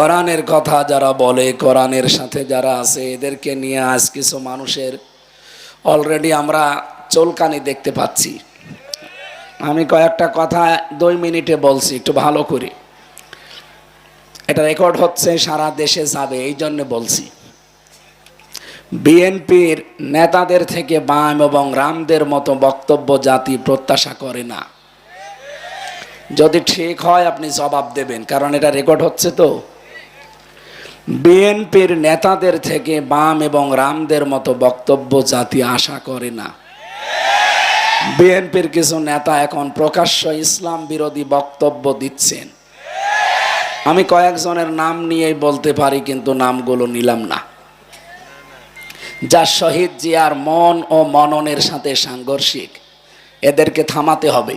কোরআনের কথা যারা বলে, কোরআনের সাথে যারা আছে, এদেরকে নিয়ে আজ কিছু মানুষের অলরেডি আমরা চলকানি দেখতে পাচ্ছি। আমি কয়েকটা কথা দুই মিনিটে বলছি, একটু ভালো করে। এটা রেকর্ড হচ্ছে, সারা দেশে যাবে এই জন্য বলছি। বিএনপির নেতাদের থেকে বাম এবং রামদের মতো বক্তব্য জাতি প্রত্যাশা করে না। যদি ঠিক হয়, আপনি জবাব দেবেন, কারণ এটা রেকর্ড হচ্ছে তো। বিএনপির নেতাদের থেকে বাম এবং রামদের মতো বক্তব্য জাতি আশা করে না। বিএনপির কিছু নেতা এখন প্রকাশ্য ইসলাম বিরোধী বক্তব্য দিচ্ছেন। আমি কয়েকজনের নাম নিয়েই বলতে পারি, কিন্তু নামগুলো নিলাম না। যা শহীদ জিয়ার মন ও মননের সাথে সাংঘর্ষিক, এদেরকে থামাতে হবে।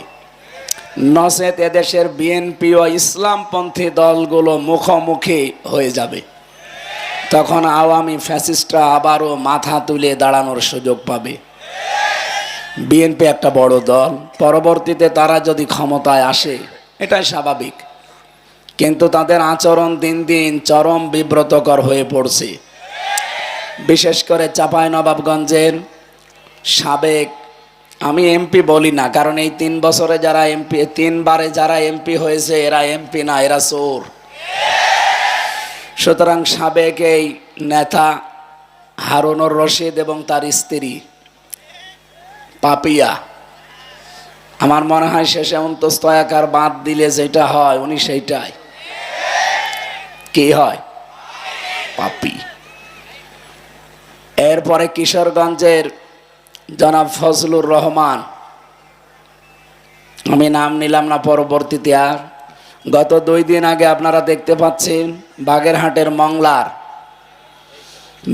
নচেত এদেশের বিএনপি ও ইসলামপন্থী দলগুলো মুখোমুখি হয়ে যাবে। তখন আওয়ামী ফ্যাসিস্টরা আবারও মাথা তুলে দাঁড়ানোর সুযোগ পাবে। বিএনপি একটা বড় দল, পরবর্তীতে তারা যদি ক্ষমতায় আসে, এটাই স্বাভাবিক। কিন্তু তাদের আচরণ দিন দিন চরম বিব্রতকর হয়ে পড়ছে। বিশেষ করে চাপাই নবাবগঞ্জের সাবেক, আমি এমপি বলি না, কারণ এই তিন বছরে যারা এমপি তিনবারে যারা এমপি হয়েছে, এরা এমপি না, এরা চোর। সুতরাং সাবেক এই নেতা হারুনুর রশিদ এবং তার স্ত্রী পাপিয়া, আমার মনে হয় শেষে অন্তস্তয়াকার বাদ দিলে যেটা হয় উনি সেইটাই। কি হয়? পাপি। এরপরে কিশোরগঞ্জের জনাব ফজলুর রহমান, আমি নাম নিলাম না পরবর্তীতে আর। গত দুই দিন আগে আপনারা দেখতে পাচ্ছেন বাগেরহাটের মংলার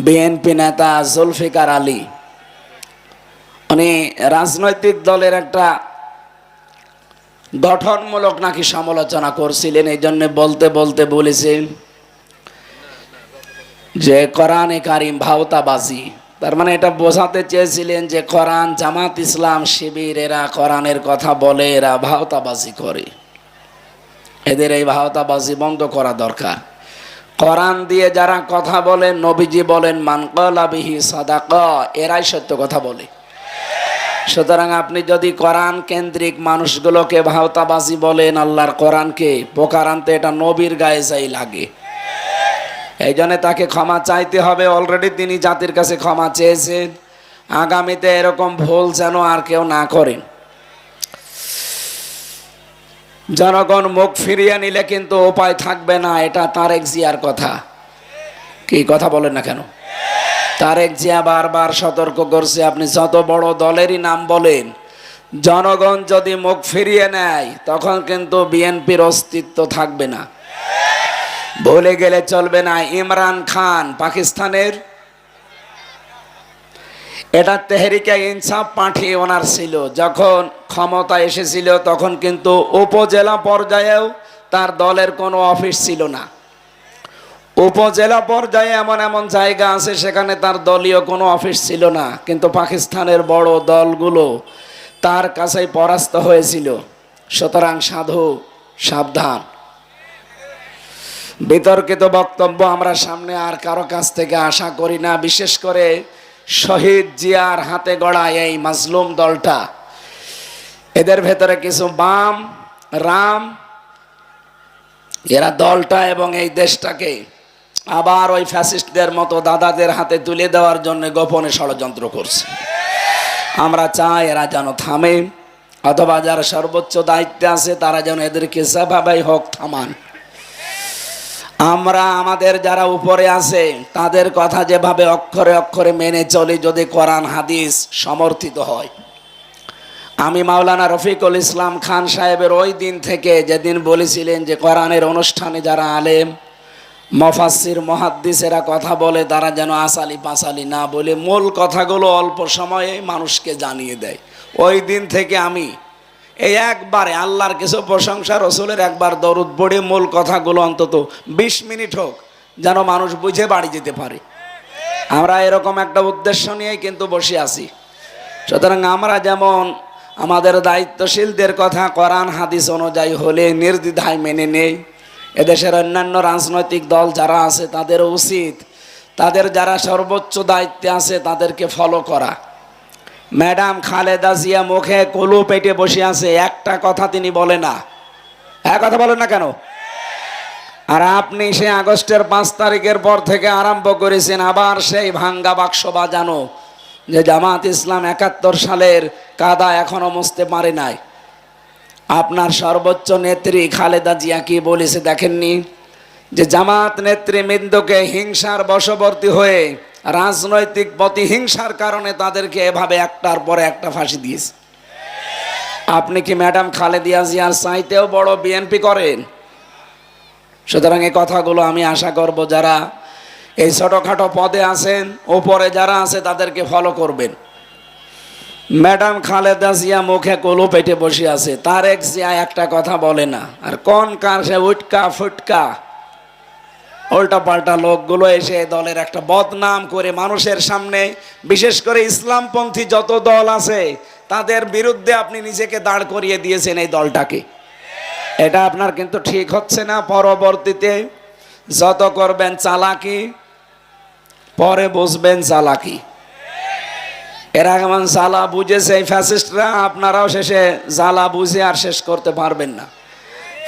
বিএনপি নেতা জুলফিকার আলী। উনি রাজনৈতিক দলের একটা গঠনমূলক নাকি সমালোচনা করছিলেন, এই জন্য বলতে বলতে বলেছেন যে কোরআনে কারিম ভাওতাবাজি। তার মানে এটা বোঝাতে চেয়েছিলেন যে কোরআন জামাত ইসলাম শিবির এরা কোরআনের কথা বলে এরা ভাওতাবাজি করে। এদের এই ভাওতাবাজি বন্ধ করা দরকার। কোরআন দিয়ে যারা কথা বলেন নবীজি বলেন মানকলাবিহি সাদাক এরাই সত্য কথা বলে। সুতরাং আপনি যদি কোরআন কেন্দ্রিক মানুষগুলোকে ভাওতাবাজি বলেন, আল্লাহর কোরআনকে পোকার আনতে এটা নবীর গায়ে যাই লাগে। এই জন্য তাকে ক্ষমা চাইতে হবে। অলরেডি তিনি জাতির কাছে ক্ষমা চেয়েছেন। আগামীতে এরকম ভুল যেন আর কেউ না করেন। জনগণ মুখ ফিরিয়ে নিলে কিন্তু উপায় থাকবে না, এটা তারেক জিয়ার কথা। কি কথা বলেন না কেন? তারেক জিয়া বারবার সতর্ক করছে, আপনি যত বড় দলেরই নাম বলেন, জনগণ যদি মুখ ফিরিয়ে নেয়, তখন কিন্তু বিএনপির অস্তিত্ব থাকবে না। ভুলে গেলে চলবে না। ইমরান খান পাকিস্তানের এটা তেহরিকা ইনসাফ পাঠিয়ে ওনার ছিল। যখন ক্ষমতা এসেছিল, তখন কিন্তু উপজেলা পর্যায়েও তার দলের কোনো অফিস ছিল না। উপজেলা পর্যায়ে এমন এমন জায়গা আছে, সেখানে তার দলীয় কোনো অফিস ছিল না। কিন্তু পাকিস্তানের বড় দলগুলো তার কাছেই পরাস্ত হয়েছিল। সুতরাং সাধু, সাবধান। বিতর্কিত বক্তব্য আমরা সামনে আর কারও কাছ থেকে আশা করি না। বিশেষ করে শহীদ জিয়ার হাতে গড়া এই মাজলুম দলটা। এদের ভেতরে কিছু বাম, রাম, এরা দলটা এবং এই দেশটাকে আবার ওই ফ্যাসিস্টদের মতো দাদাদের হাতে তুলে দেওয়ার জন্য গোপনে ষড়যন্ত্র করছে। আমরা চাই এরা যেন থামে, অথবা যারা সর্বোচ্চ দায়িত্বে আছে তারা যেন এদেরকে সেভাবেই হোক থামান। আমরা আমাদের যারা উপরে আছে, তাদের কথা যেভাবে অক্ষরে অক্ষরে মেনে চলি যদি কোরআন, হাদিস সমর্থিত হয়। আমি মাওলানা রফিকুল ইসলাম খান সাহেবের ওই দিন থেকে যেদিন বলেছিলেন যে কোরআনের অনুষ্ঠানে যারা আলেম মফাসির মহাদ্দিসেরা কথা বলে, তারা যেন আসালি পাসালি না বলে, মূল কথাগুলো অল্প সময়ে মানুষকে জানিয়ে দেয়। ওই দিন থেকে আমি এই একবারে আল্লাহর কিছু প্রশংসা, রসুলের একবার দরুদ পড়ে মূল কথাগুলো অন্তত বিশ মিনিট হোক, যেন মানুষ বুঝে বাড়ি যেতে পারে। আমরা এরকম একটা উদ্দেশ্য নিয়েই কিন্তু বসে আছি। সুতরাং আমরা যেমন আমাদের দায়িত্বশীলদের কথা কোরআন, হাদিস অনুযায়ী হলে নির্দ্বিধায় মেনে নেই, এদেশের অন্যান্য রাজনৈতিক দল যারা আছে তাদের উচিত, তাদের যারা সর্বোচ্চ দায়িত্বে আছে তাদেরকে ফলো করা। ম্যাডাম খালেদা জিয়া মুখে কলু পেটে বসে আছে, একটা কথা তিনি বলে না। এক কথা বলেন না কেন? আর আপনি সে আগস্টের পাঁচ তারিখের পর থেকে আরম্ভ করেছেন, আবার সেই ভাঙ্গা বাক্স বাজানো, যে জামাত ইসলাম একাত্তর সালের কাদা এখনও মুছতে পারে নাই। আপনার সর্বোচ্চ নেত্রী খালেদা জিয়া কি বলেছে দেখেননি? যে জামাত নেত্রী নেতৃবৃন্দকে হিংসার বশবর্তী হয়ে রাজনৈতিক প্রতিহিংসার কারণে তাদেরকে এভাবে একটার পরে একটা ফাঁসি দিয়েছে। আপনি কি ম্যাডাম খালেদিয়া জিয়ার চাইতেও বড় বিএনপি করেন? সুতরাং এই কথাগুলো আমি আশা করব যারা এই ছোটোখাটো পদে আছেন ওপরে যারা আছে তাদেরকে ফলো করবেন। ম্যাডাম খালেদা জিয়া মুখে কলু পেটে বসে আছে তার এক জিয়া একটা কথা বলে না। আর কোন কার সে উটকা ফুটকা? উল্টা পাল্টা লোকগুলো এসে দলের একটা বদনাম করে মানুষের সামনে, বিশেষ করে ইসলামপন্থী যত দল আছে, তাদের বিরুদ্ধে আপনি নিজেকে দাঁড় করিয়ে দিয়েছেন এই দলটাকে। এটা আপনার কিন্তু ঠিক হচ্ছে না। পরবর্তীতে যত করবেন চালাকি, পরে বসবেন চালাকি। এরা কেমন জ্বালা বুঝেছে এই ফ্যাসিস্টরা আপনারাও শেষে জ্বালা বুঝে আর শেষ করতে পারবেন না।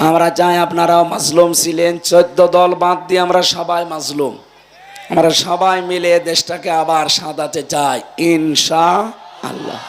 আমরা চাই আপনারাও মাজলুম ছিলেন, চোদ্দ দল বাদ দিয়ে আমরা সবাই মাজলুম। আমরা সবাই মিলে দেশটাকে আবার সাদাতে চাই ইনশা আল্লাহ